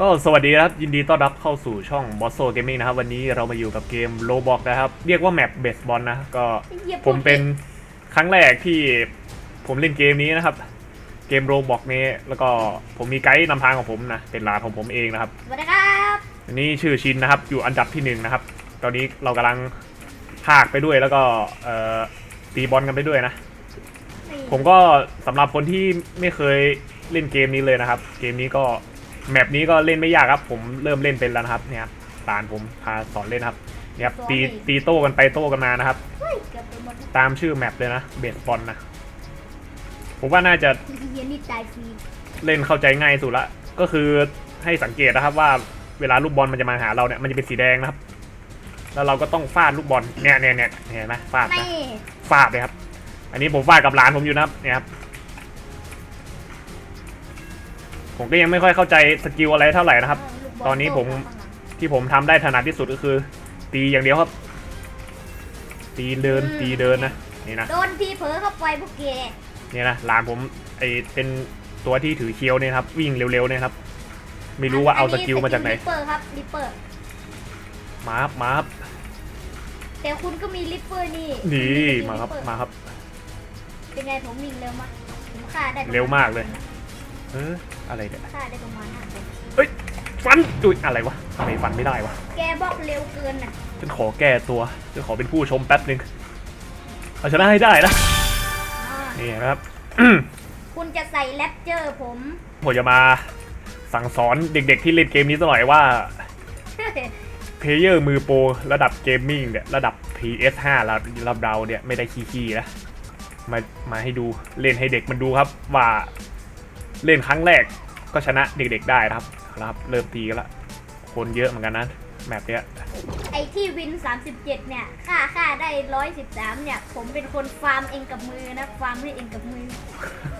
ก็สวัสดีนะครับ ยินดีต้อนรับเข้าสู่ช่อง b o s s o Gaming นะครับ วันนี้เรามาอยู่กับเกม Roblox นะครับ เรียกว่าแมปเบสบอลนะ ก็ผมเป็นครั้งแรกที่ผมเล่นเกมนี้นะครับ เกม Roblox นี้ แล้วก็ผมมีไกด์นำทางของผมนะ เป็นหลานของผมเองนะครับ สวัสดีครับอันนี้ชื่อชินนะครับ อยู่อันดับที่หนึ่งนะครับ ตอนนี้เรากำลังพากไปด้วยแล้วก็เอ่อตีบอลกันไปด้วยนะนี่ผมก็สำหรับคนที่ไม่เคยเล่นเกมนี้เลยนะครับ เกมนี้ก็ แมปนี้ก็เล่นไม่ยากครับ ผมเริ่มเล่นเป็นแล้วนะครับเนี่ยครับตานผมพาสอนเล่นครับเนี่ยครับตีตีโต้กันไปโต้กันมานะครับ เฮ้ยเกือบไปหมดแล้วตามชื่อแมปเลยนะเบสบอลนะผมว่าน่าจะเฮียนี่ตายฟรีเล่นเข้าใจง่ายสุดละก็คือให้สังเกตนะครับว่าเวลาลูกบอลมันจะมาหาเราเนี่ยมันจะเป็นสีแดงนะครับ แล้วเราก็ต้องฟาดลูกบอลเนี่ยเนี่ยเนี่ยเห็นไหมฟาดไม่นะฟาดเลยครับ อันนี้ผมฟาดกับหลานผมอยู่นะครับเนี่ยครับ ผมก็ยังไม่ค่อยเข้าใจสกิลอะไรเท่าไหร่นะครับลูกบลตอนนี้ผมโข้างหลังที่ผมทำได้ถนัดที่สุดก็คือ ตีอย่างเดียวครับ ตีเดินตีเดินนะนี่นะโดนทีเผลอเข้าไปพวกเกนี่นะหลานผมไอเป็นตัวที่ถือเคียวเนี่ยครับวิ่งเร็วๆเนี่ยครับ ไม่รู้ว่าเอาสกิลมาจากไหนลิปเปอร์ครับลิปเปอร์มาครับมาครับแต่คุณก็มีลิปเปอร์นี่ดีคุณมาครับลิปเปอมาครับเป็นไงผมวิ่งเร็วมากผมฆ่าได้ประณเร็วมากเลยเออ อะไรเนี่ยฆ่าได้ประมาณห้าคนฟันอุ้ยอะไรวะทำไมฟันไม่ได้วะแกบอกเร็วเกินน่ะฉันขอแก้ตัวฉันขอเป็นผู้ชมแป๊บหนึ่งเอาชนะให้ได้นะอ่านี่นะครับ คุณจะใส่แรปเจอร์ผม ผมจะมาสั่งสอนเด็กๆที่เล่นเกมนี้สักหน่อยว่าเพลเยอร์มือโปรระดับเกมมิ่งเนี่ยระดับ PS5 ระดับเราเนี่ยไม่ได้ขี้ๆนะมามาให้ดูเล่นให้เด็กมันดูครับว่า เล่นครั้งแรกก็ชนะเด็กๆได้นะครับเอาละครับเริ่มตีกันละคนเยอะเหมือนกันนะแมปเนี้ยไอที่วิน 37 เนี่ยค่าค่าได้ 113 เนี่ย ผมเป็นคนฟาร์มเองกับมือนะ ฟาร์มให้เองกับมือ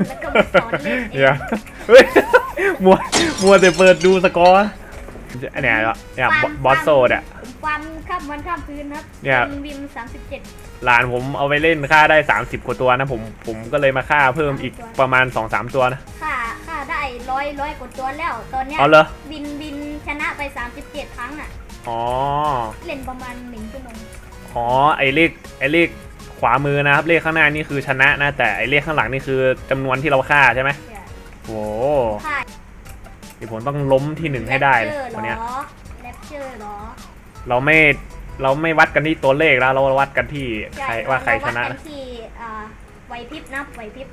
แล้วก็มาสอนเล่นเอเดี๋ยวงเฮ้ยมัวมัวแต่เปิดดูสกอร์อันเนี้ยเนี่ยบอบอสโซดอะผมฟาร์มข้ามวันข้ามคืนครับเนี่ยเป็นวิน 37 หลานผมเอาไปเล่นค่าได้ 30กว่าตัวนะผมผมก็เลยมาค่าเพิ่มอีกประมาณ 2-3 ตัวนะค่าค่าได้ ร้อยร้อยกว่าตัวแล้ว ตอนเนี้ยเอาเหรอวินวินชนะไป 37 ครั้งอะ อ๋อ เล่นประมาณหนึ่งชั่วโมงอ๋อ ไอเลขไอเลขขวามือนะครับ เลขข้างหน้านี่คือชนะนะ แต่ไอเลขข้างหลังนี่คือจำนวนที่เราฆ่าใช่ไหมเนี่ยโอ้ค่าเดี๋ยวผมต้องล้มที่หนึ่งให้ได้เลยแรปเจอร์วันเนี้ยเหรอแรปเจอร์เหรอเราไม่เราไม่วัดกันที่ตัวเลขแล้วเราวัดกันที่ใครว่าใครชนะเาวัดกันะ ที่อ่าไหวพริบนะไหวพริบ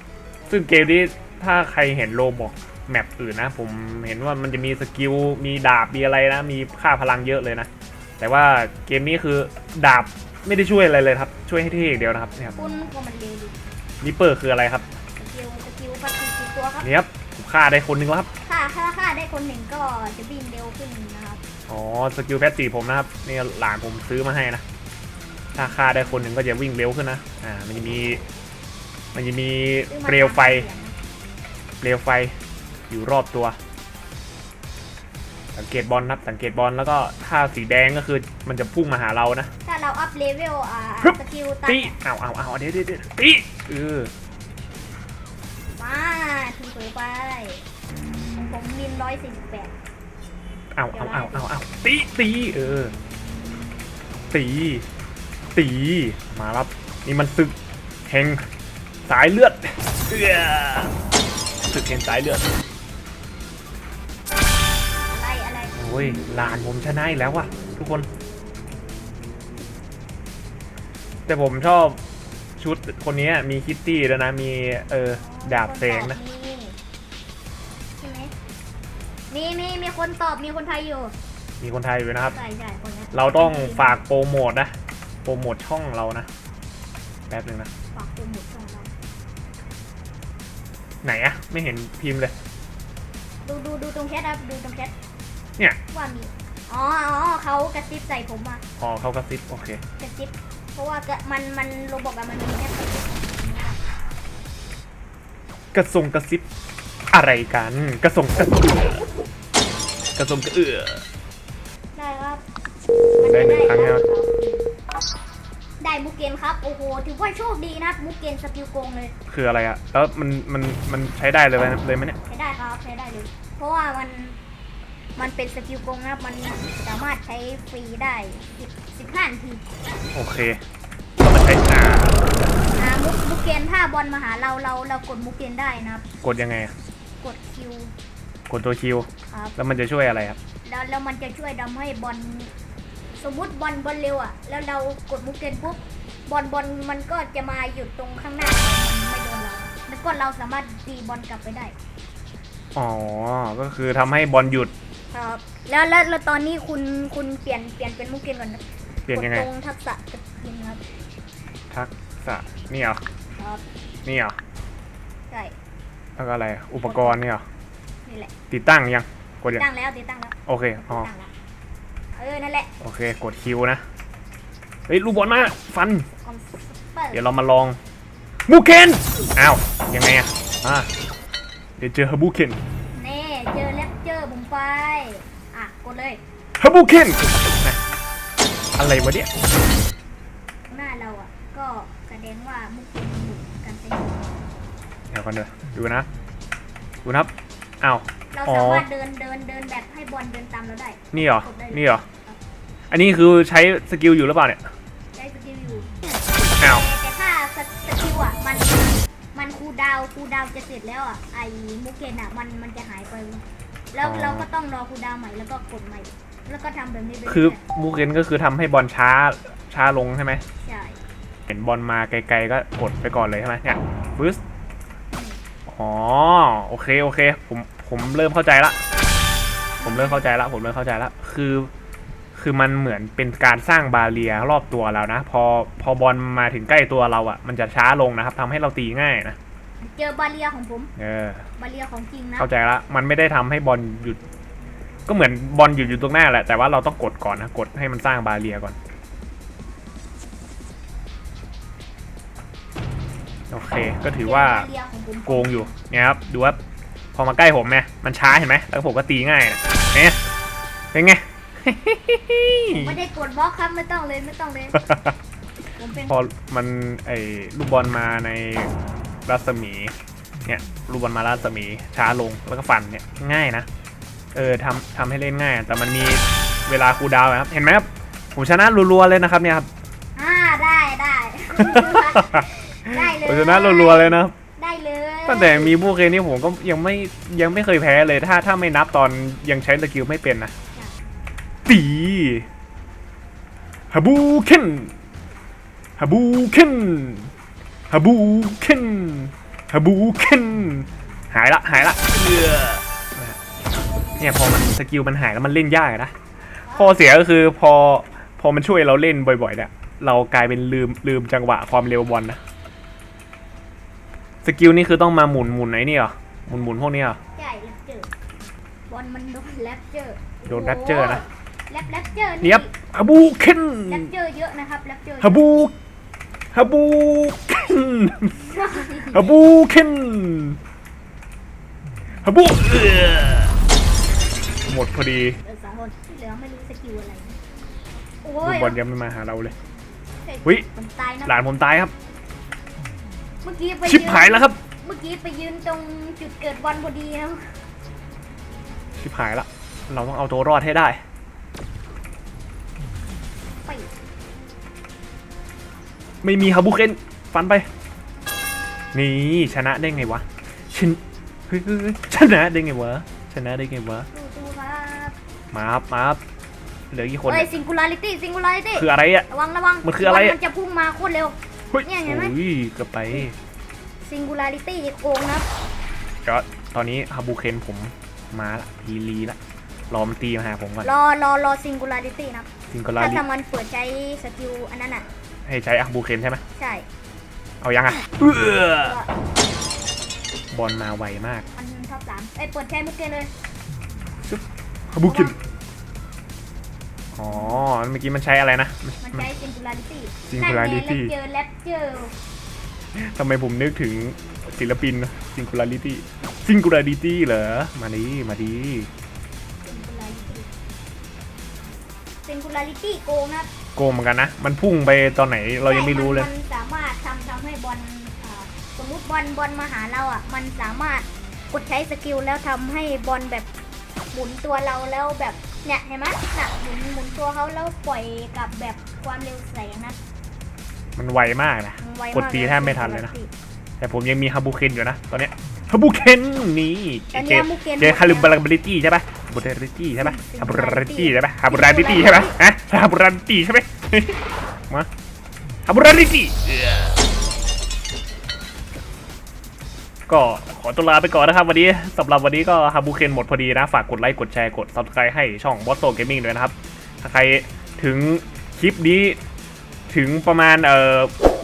ซึ่งเกมนี้ถ้าใครเห็นโลบอก แมปอื่นนะ ผมเห็นว่ามันจะมีสกิล มีดาบ มีอะไรนะ มีค่าพลังเยอะเลยนะ แต่ว่าเกมนี้คือดาบไม่ได้ช่วยอะไรเลยครับ ช่วยให้เท่อย่างเดียวนะครับเนี่ยครับคุณก็มันเร็วดินิปเปอร์คืออะไรครับสกิลสกิลพัฒนาตัวครับเนี่ยครับผมฆ่าได้คนหนึงแล้วครับ ค่าค่าค่าได้คนหนึ่งก็จะวิ่งเร็วขึ้นนะครับอ๋อ สกิลแพสซีฟผมนะครับนี่หลานผมซื้อมาให้นะ ถ้าฆ่าได้คนหนึ่งก็จะวิ่งเร็วขึ้นนะ อ่า มันจะมี มันจะมีซื้อมาเปลวไฟตามเสียงนะเปลวไฟ อยู่รอบตัว สังเกตบอลนะครับสังเกตบอลแล้วก็ถ้าสีแดงก็คือมันจะพุ่งมาหาเรานะ ถ้าเราอัพเลเวลอ่าฮึบสกิลตัดตีเนี่ยเอาเอาเอาเดี๋ยวเดี๋ยวเดี๋ยวตีเออมาทีเผยไปของผมมินร้อยสี่สิบแปดเอาเอาเอาเอาเอาตีตีเออตีตีมาครับนี่มันศึกแห่งสายเลือดเอื้อศึกแห่งสายเลือด อะไรโอ้ยหลานผมชนะอีกแล้วว่ะ ทุกคน แต่ผมชอบชุดคนนี้มีคิตตี้แล้วยนะ มีเออดาบแสงนะคนตอบมีใช่ไหมมีมีมีคนตอบมีคนไทยอยู่ มีคนไทยอยู่นะครับ ใช่ใช่คนนี้เราต้องฝากโปรโมทนะ โปรโมทช่องเรานะ แป๊บหนึ่งนะ ฝากโปรโมทช่องเราไหนอะไม่เห็นพิมพ์เลย ดูดูดูตรงแชทครับดูตรงแชท เนี่ยว่ามีอ๋ออ๋อเขากระซิบใส่ผมมาพอเขากระซิบโอเคกระซิบเพราะว่ากระมันมันโรบอกอะมันมีแค่กระซิบกระทรงกระซิบอะไรกัน กระทรงกระเอือกระทรงกระเอือได้ครับได้หนึ่งครั้งแล้วได้มุกเกนครับโอ้โหถือว่าโชคดีนะครับมุกเกนสกิลโกงเลยคืออะไรอะแล้วมันมันมันใช้ได้เลยไหมเลยไหมเนี่ยใช้ได้ครับใช้ได้เลยเพราะว่ามัน มมันเป็นสกิลโกงนะครับ มันสามารถใช้ฟรีได้สิบสิบห้านาทีโอเคก็มาใช้อ่าอ่ามุกมุกเกนถ้าบอลมาหาเราเราเรากดมุกเกนได้นะครับ กดยังไงอะกดคิวกดตัวคิว ครับ แล้วมันจะช่วยอะไรครับ แล้วแล้วมันจะช่วยทำให้บอลสมมุติบอลบอลเร็วอะ แล้วเรากดมุกเกนปุ๊บบอลบอลมันก็จะมาหยุดตรงข้างหน้ามันไม่โดนเราแล้วก็เราสามารถตีบอลกลับไปได้ อ๋อ ก็คือทำให้บอลหยุด ครับ แล้วแล้วแล้วตอนนี้คุณคุณเปลี่ยนเปลี่ยนเป็นมุกเกนก่อนนะเปลี่ยนยังไง กดตรงทักษะสกินครับ ทักษะนี่เหรอ ครับนี่เหรอใช่แล้วก็อะไร อุปกรณ์นี่เหรอ นี่แหละติดตั้งยังกดยังตั้งแล้วติดตั้งแล้วโอเคอ๋อตั้งแล้วเออนั่นแหละโอเค กดคิวนะ เฮ้ย ลูกบอลมา ฟัน คอมเปอร์เดี๋ยวเรามาลองบูเคนอ้าว ยังไงอะอะเดี๋ยวเจอฮับบูเคนเน่ ไป อะ กดเลยฮับบูเคนนะอะไรวะเนี่ย หน้าเราอะ ก็แสดงว่ามุกเกนหยุดการใช้งานเดี๋ยวก่อนเดี๋ยวดูนะ ดูนะครับ อ้าว เราอ๋อสามารถเดินเดินเดินแบบให้บอลเดินตามเราได้ นี่เหรอกดได้ลยนี่เหรอ อันนี้คือใช้สกิลอยู่หรือเปล่าเนี่ยได้สกิลอยู่ อ้าว แต่แต่ถ้าสสกิลอะ มัน มันคูลดาวน์คูลดาวน์จะเสร็จแล้วอะ ไอ้มุกเกนอะ มัน มันจะหายไป แล้วเราก็ต้องรอคูลดาวน์ใหม่แล้วก็กดใหม่ แล้วก็ทำแบบนี้ไปคือเรื่อยบูเคนก็คือทำให้บอลช้าช้าลงใช่ไหม ๆใช่เห็นบอลมาไกลๆก็กดไปก่อนเลยใช่ไหมเนี่ยฟึสอ๋อโอเคโอเค ผมผมเริ่มเข้าใจละ ผมเริ่มเข้าใจละผมเริ่มเข้าใจละคือ คือมันเหมือนเป็นการสร้างบาเรียรอบตัวเรานะ พอพอบอลมาถึงใกล้ตัวเราอะ่ะ มันจะช้าลงนะครับทำให้เราตีง่ายนะ เจอบาเรียของผม เออบาเรียของจริงนะเข้าใจละมันไม่ได้ทำให้บอลหยุด ก็เหมือนบอลหยุดอยู่ตรงหน้าแหละ แต่ว่าเราต้องกดก่อนนะ กดให้มันสร้างบาเรียก่อน โอเค ก็ถือว่าบาเรียของผมโกงอยู่เนี่ยครับ ดูว่าพอมาใกล้ผมเนี่ยมันช้าเห็นไหมแล้วผมก็ตีง่ายนะเนี่ยเป็นไง ผมไม่ได้กดบล็อกครับไม่ต้องเลยไม่ต้องเลยผมเป็นพอมันไอ้ลูกบอลมาใน รัศมี เนี่ยลูกบอลมารัศมีช้าลงแล้วก็ฟันเนี่ยง่ายนะ เออทำทำให้เล่นง่าย แต่มันมีเวลาคูลดาวน์นะครับ เห็นไหมครับผมชนะรัวๆเลยนะครับเนี่ยครับอ่าได้ได้ได้เลยผมชนะรัวๆเลยนะครับได้เลยตั้งแต่มีบูเคนี่ผมก็ยังไม่ยังไม่เคยแพ้เลยถ้าถ้าไม่นับตอนยังใช้สกิลไม่เป็นนะตีฮับูเคนฮับูเคน ฮับูเคนฮับูเคนหายละหายละเอื้อเนี่ยพอมันสกิลมันหายแล้วมันเล่นยากอะนะข้อเสียก็คือพอพอมันช่วยเราเล่นบ่อยๆเนี่ยเรากลายเป็นลืมลืมจังหวะความเร็วบอลนะสกิลนี่คือต้องมาหมุนหมุนไหนนี่เหรอหมุนหมุนพวกนี้เหรอใช่แรปเจอร์บอลมันโดนแรปเจอร์โดนแรปเจอร์นะแรปแรปเจอร์เนียบฮับูเคนแรปเจอร์เยอะนะครับแรปเจอร์ฮับู ฮับูเคนฮับูเคนฮับูเอื้อหมดพอดีเออสองคนที่เหลือไม่รู้สกิลอะไร โอ้ลูยกบอลยังไม่มาหาเราเลยเฮ้ยอุ๊ย ผมตายนะ หลานผมตายครับ เมื่อกี้ไปชิบหายแล้วครับ เมื่อกี้ไปยืนตรงจุดเกิดบอลพอดีนะชิบหายละ เราต้องเอาตัวรอดให้ได้ ไม่มีฮับูเคนฟันไป นี่ชนะได้ไงวะชนเฮ้ยเฮ้ยเฮ้ยชนะได้ไงวะ ชนะได้ไงวะ ดูดูครับมาครับมาครับเหลือกี่คนเฮ้ยเนี่ยซิงคูลาริตี้ซิงคูลาริตี้คืออะไรอะระวังระวังมันคืออะไรบอะ มันจะพุ่งมาโคตรเร็ว เฮ้ยเนี่ยเห็นไหม โอ้ยเกือบไปซิงคูลาริตี้โกงนะก็ตอนนี้ฮาบูเคนผมมาละพีรีละรอมันตีมาหาผมก่อนรอรอรอซิงคูลาริตี้นะซิงเกิลลาถ้าดิทำมันเปิดใช้สกิลอันนั้นอะ ให้ใช้ฮาบูเคนใช่ไหมใช่เอายังอะเอื้อก็บอลมาไวมากมันท็อปสามเอ้ยเปิดใช้มุกเกนเลยฮาบูเคนอ๋อเมื่อกี้มันใช้อะไรนะ มันใช้ซิงคูลาริตี้ Singularity เจอแรปเจอร์ทำไมผมนึกถึงศิลปินซิงคูลาริตี้ซิงคูลาริตี้เหรอ มาดีมาดี ซิงคูลาริตี้โกงนะโกงเหมือนกันนะ มันพุ่งไปตอนไหนเรายังไม่รู้เลยใช่นมันสามารถทำทำให้บอลอ่าสมมุติบอลบอลมาหาเราอะ มันสามารถกดใช้สกิลแล้วทำให้บอลแบบหมุนตัวเราแล้วแบบเนี่ยเห็นไหมน่ะหมุนหมุนตัวเขาแล้วปล่อยกับแบบความเร็วแสงนะมันไวมากนะ มันไวกดมากตีเลยแทบไม่ทันเลยนะปกติแต่ผมยังมีฮับบูเคนอยู่นะ ตอนเนี้ฮับบูเคนนี่ ตอนเจนี้ฮับบูเคนเจหมดแล้วคาริบาราบิลิตี้ใช่ปะ บูเดริตี้ใช่ปะอืมฮับบูราบิลิตี้ใช่ปะฮับบูราบิลิตี้ใช่ปะฮะฮับบูราบิลิตี้ใช่ไหมมาฮับบูราบิลิตี้ก็ขอตัวลาไปก่อนนะครับ วันนี้สำหรับวันนี้ก็ฮับบูเคนหมดพอดีนะ ฝากกดไลค์ กดแชร์ กด subscribe ให้ช่องบอสโตเกมมิ่งด้วยนะครับ ถ้าใครถึงคลิปนี้ถึงประมาณเอ่อ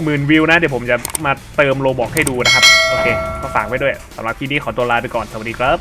หมื่นวิวนะ เดี๋ยวผมจะมาเติมโลบอกให้ดูนะครับ โอเค ก็ฝากไว้ด้วยสำหรับคลิปนี้ขอตัวลาไปก่อน สวัสดีครับ